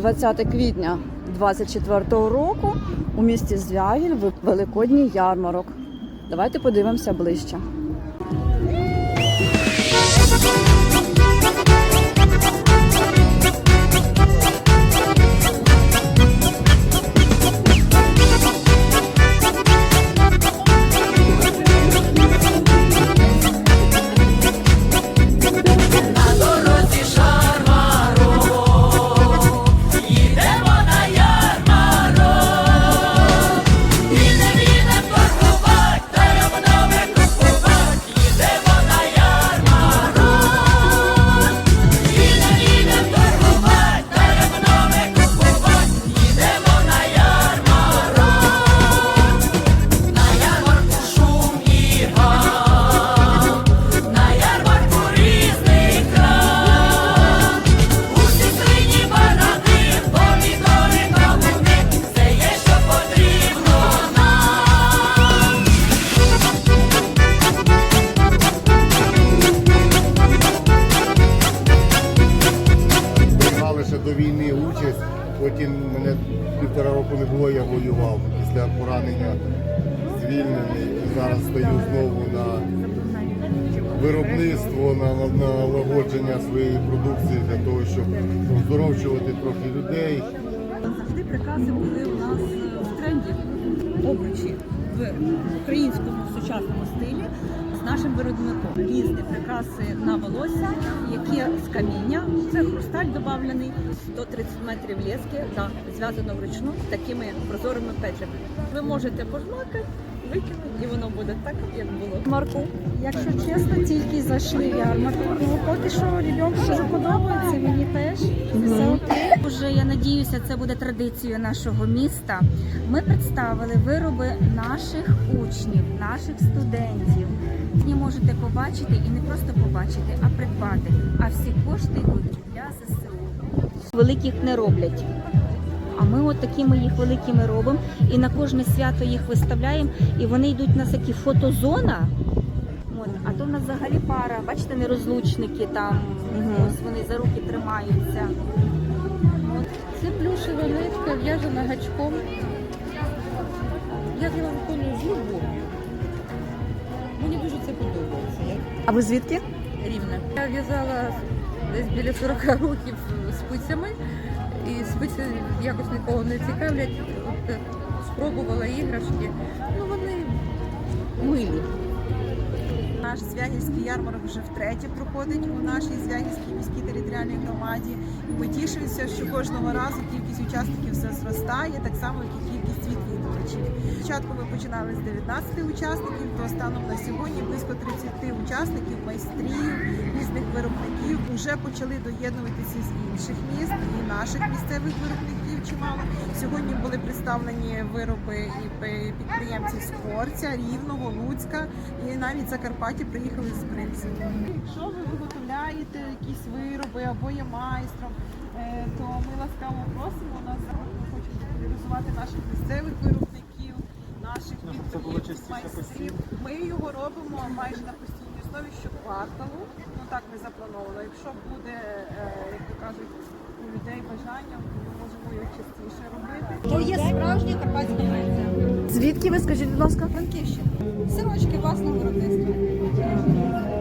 20 квітня 24 року у місті Звягіль Великодній ярмарок. Давайте подивимося ближче. До війни участь, потім мене півтора року не було, я воював. Після поранення звільнений зараз стою знову на виробництво, на, на, на налагодження своєї продукції для того, щоб оздоровчувати трохи людей. Завжди прикази були у нас е, в тренді обручі в українському сучасному стилі з нашим виробником. Різні прикраси на волосся, які з каміння. Це хрусталь додавлений, 130 метрів лески, та зв'язано вручну такими прозорими петлями. Ви можете пожмакати, викинути, і воно буде так, як було. Марку. Якщо чесно, тільки зайшли в ярмарку. Ну поки що ребенку дуже подобається, мені теж все окей. Уже я надіюся, це буде традицією нашого міста. Ми представили вироби наших учнів, наших студентів. Ви можете побачити і не просто побачити, а придбати. А всі кошти йдуть для ЗСУ. Великих не роблять. А ми от такими їх великими робимо, і на кожне свято їх виставляємо, і вони йдуть у нас такі фотозона. От, а то в нас взагалі пара, бачите, нерозлучники там, ось вони за руки тримаються. Це плюшева нитка, в'яжена гачком. Я його виконую з любов'ю. Мені дуже це подобається. А ви звідки? рівне. Я в'язала десь біля 40 років спицями, спиці якось нікого не цікавлять. От, е, спробувала іграшки. Ну вони милі. Наш Звягільський ярмарок вже втретє проходить у нашій Звягільській міській територіальній громаді. І ми тішимося, що кожного разу кількість учасників все зростає, так само як і кількість відвідувачів. Спочатку ми починали з 19 учасників, то станом на сьогодні близько 30 учасників, майстрів, різних виробників вже почали доєднуватися з інших міст і наших місцевих виробників чимало. Сьогодні були представлені вироби і підприємців з Хворця, Рівного, Луцька і навіть Закарпаття приїхали з Бринців. Якщо ви виготовляєте якісь вироби або є майстром, е, то ми ласкаво просимо нас ми хочемо популяризувати наших місцевих виробників, наших підприємців, майстрів. Ми його робимо майже на постійній основі щокварталу. Ну так не заплановано. Якщо буде, е, як то кажуть, у людей бажання, ми можемо його частіше робити. То є справжня карпатська. Звідки ви скажіть, будь ласка? Франківщина. Сирочки власного виробництва.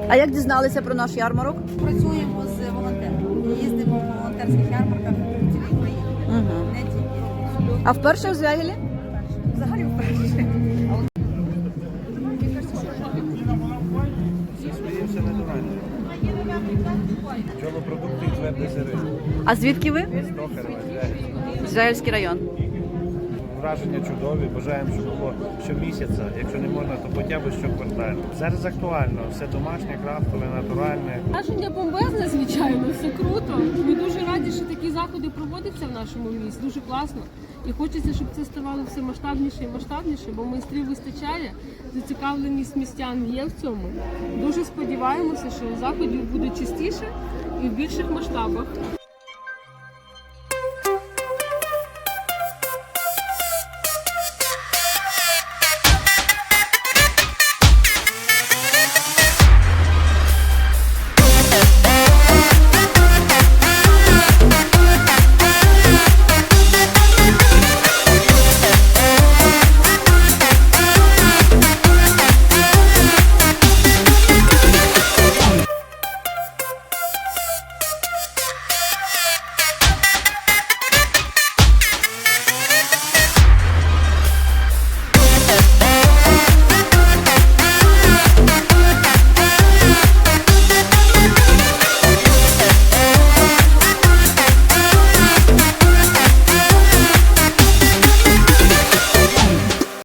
А як дізналися про наш ярмарок? Працюємо з волонтерами. Їздимо по волонтерських ярмарках по цілій. Угу. Не тільки. А вперше в Звягілі? Взагалі вперше. Чолопродукти і твердий сири. А звідки ви? Звягель. Звягільський район. Враження чудові. Бажаємо, щоб було щомісяця. Якщо не можна, то хоча б щоквартально. Зараз актуально. Все домашнє, крафтове, натуральне. Враження бомбезне, звичайно, все круто. Ми дуже раді, що такі заходи проводяться в нашому місті. Дуже класно. І хочеться, щоб це ставало все масштабніше і масштабніше, бо майстрів вистачає. Зацікавленість містян є в цьому. Дуже сподіваємося, що заходів буде частіше і в більших масштабах.